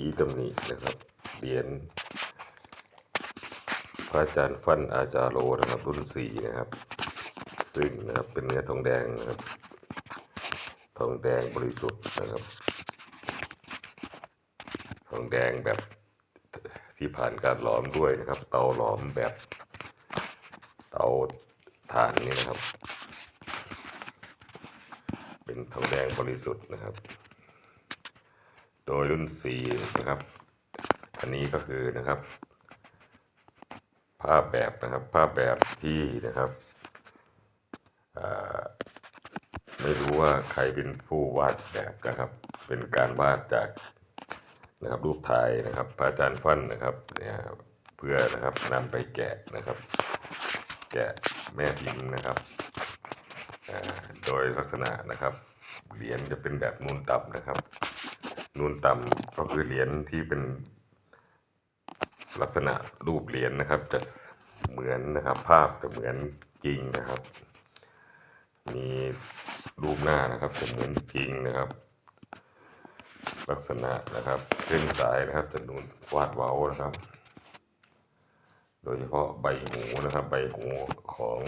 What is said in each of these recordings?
ชี้ตำหนินะครับ เหรียญพระอาจารย์ฟันอาจารโลนะครับรุ่นสี่นะครับ ซึ่งนะครับเป็นเนื้อทองแดงนะครับ ทองแดงบริสุทธิ์นะครับ ทองแดงแบบที่ผ่านการหลอมด้วยนะครับ เตาหลอมแบบ เตาถ่านนี่นะครับ เป็นทองแดงบริสุทธิ์นะครับ โดยรุ่นสี่นะครับ อันนี้ก็คือนะครับ ภาพแบบนะครับ ภาพแบบที่นะครับไม่รู้ว่าใครเป็นผู้วาดแบบนะครับ เป็นการวาดจากนะครับรูปถ่ายนะครับ พระอาจารย์ฟันนะครับเนี่ยเพื่อนะครับนำไปแกะนะครับ แกะแม่พิมพ์นะครับโดยลักษณะนะครับเหรียญจะเป็นแบบนูนต่ำนะครับ นูนต่ำก็คือเหรียญที่เป็นลักษณะรูปเหรียญนะครับ จะเหมือนนะครับ ภาพจะเหมือนจริงนะครับ มีรูปหน้านะครับจะเหมือนจริงนะครับ ลักษณะนะครับเส้นสายนะครับจะนูนวาดเว้านะครับ โดยเฉพาะใบหูนะครับ ใบหูของ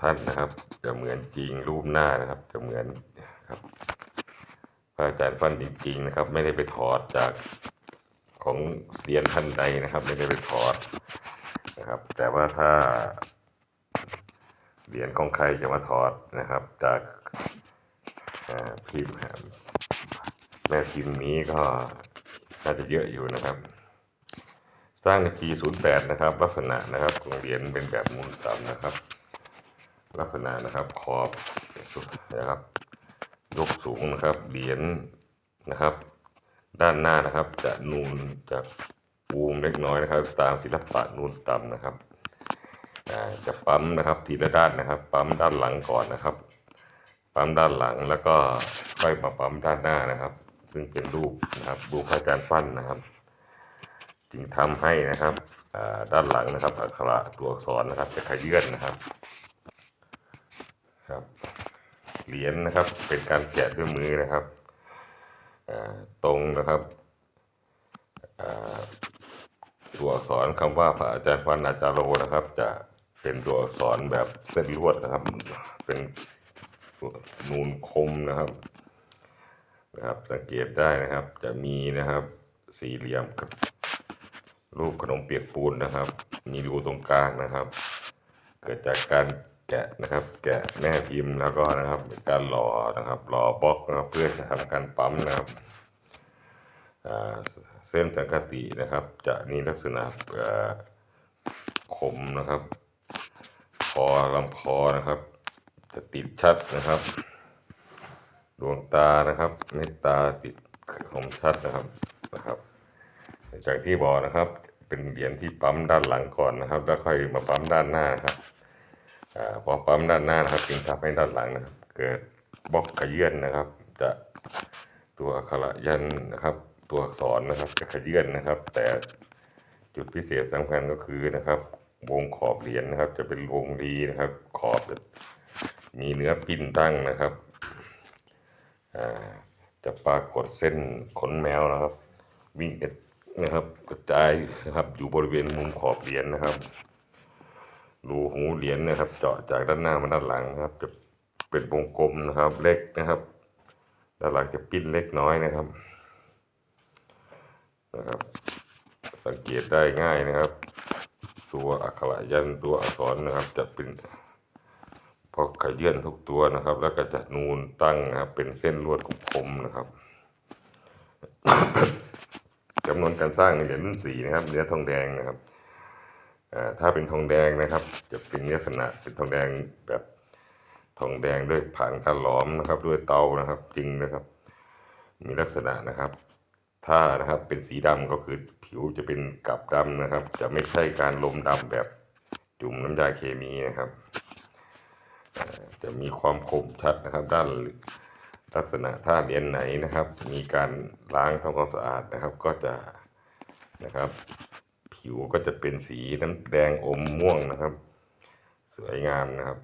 ท่านนะครับ จะเหมือนจริงรูปหน้านะครับ จะเหมือนครับ พระอาจารย์ฟันจริงๆนะครับ ไม่ได้ไปถอดจากของเซียนท่านใดนะครับ ไม่ได้ไปถอดนะครับ แต่ว่าถ้าเหรียญของใครจะมาถอดนะครับ จากพิมพ์แม่พิมพ์นี้ก็น่าจะเยอะอยู่นะครับ สร้างในปี 08 นะครับ ลักษณะนะครับของเหรียญเป็นแบบมุนต่ำนะครับ ลักษณะนะครับขอบสุดนะครับ ยกสูงนะครับ เหรียญนะครับ ด้านหน้านะครับ จะนูนจากปูมเล็กน้อยนะครับ ตามศิลปะนูนต่ำนะครับจะปั๊มนะครับทีละด้านนะครับ ปั๊มด้านหลังก่อนนะครับ ปั๊มด้านหลังแล้วก็ค่อยมาปั๊มด้านหน้านะครับ ซึ่งเป็นรูปนะครับรูปพระอาจารย์ฟันนะครับ จึงทำให้นะครับด้านหลังนะครับอักขระตัวอักษรนะครับ จะขยื่นนะครับครับ เหรียญนะครับ เป็นการแกะด้วยมือนะครับตรงนะครับตัวอักษรคำว่าพระอาจารย์พันอาจารย์โลนะครับ จะเป็นตัวอักษรแบบเส้นลวดนะครับ เป็นนูนคมนะครับนะครับ สังเกตได้นะครับ จะมีนะครับ สี่เหลี่ยมกับรูปขนมเปียกปูนนะครับ มีรูตรงกลางนะครับ เกิดจากการ แกะนะครับ แกะแม่พิมพ์แล้วก็นะครับ การหล่อนะครับหล่อบล็อกนะครับเพื่อจะทำการปั๊มนะครับเส้นสังกตินะครับ จะมีลักษณะคมนะครับ คอลำคอนะครับ จะติดชัดนะครับ ดวงตานะครับเม็ดตาติดคมชัดนะครับนะครับจากที่บอกนะครับ เป็นเหรียญที่ปั๊มด้านหลังก่อนนะครับ แล้วค่อยมาปั๊มด้านหน้านครับ พอปั๊มด้านหน้านะครับ จึงทำให้ด้านหลังนะครับ เกิดบล็อกขยื่นนะครับ จะตัวอักขระยันนะครับ ตัวอักษรนะครับ จะขยื่นนะครับ แต่จุดพิเศษสำคัญก็คือนะครับ วงขอบเหรียญนะครับ จะเป็นวงรีนะครับ ขอบจะมีเนื้อปิ้นตั้งนะครับจะปรากฏเส้นขนแมวนะครับ วิ่งนะครับกระจายนะครับอยู่บริเวณมุมขอบเหรียญนะครับ รูหูเหรียญนะครับ เจาะจากด้านหน้ามาด้านหลังนะครับ จะเป็นวงกลมนะครับ เล็กนะครับ ด้านหลังจะปิ้นเล็กน้อยนะครับนะครับ สังเกตได้ง่ายนะครับ ตัวอักขระยันตัวอักษรนะครับ จะเป็นพอขยื่นทุกตัวนะครับ แล้วก็จะนูนตั้งนะครับ เป็นเส้นลวดคมๆนะครับจำนวนการสร้างเหรียญรุ่นสีนะครับเนื้อทองแดงนะครับ ถ้าเป็นทองแดงนะครับ จะเป็นลักษณะเป็นทองแดงแบบทองแดงด้วยผ่านการหลอมนะครับ ด้วยเตานะครับจริงนะครับ มีลักษณะนะครับ ถ้านะครับเป็นสีดำก็คือผิวจะเป็นกับดำนะครับ จะไม่ใช่การลมดำแบบจุ่มน้ำยาเคมีนะครับ จะมีความคมชัดนะครับ ด้านลักษณะถ้าเหรียญไหนนะครับ มีการล้างทำความสะอาดนะครับ ก็จะนะครับ ผิวก็จะเป็นสีน้ำแดงอมม่วงนะครับ สวยงามนะครับ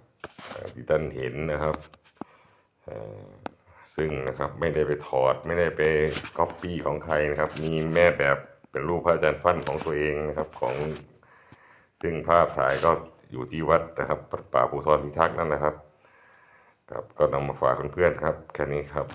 ที่ท่านเห็นนะครับ ซึ่งนะครับไม่ได้ไปถอดไม่ได้ไปก๊อปปี้ของใครนะครับ มีแม่แบบเป็นรูปพระอาจารย์ฟั่นของตัวเองนะครับของซึ่งภาพถ่ายก็อยู่ที่วัดนะครับป่าภูทรพิทักษ์นั่นนะครับ ครับก็นำมาฝากเพื่อนๆครับ แค่นี้ครับ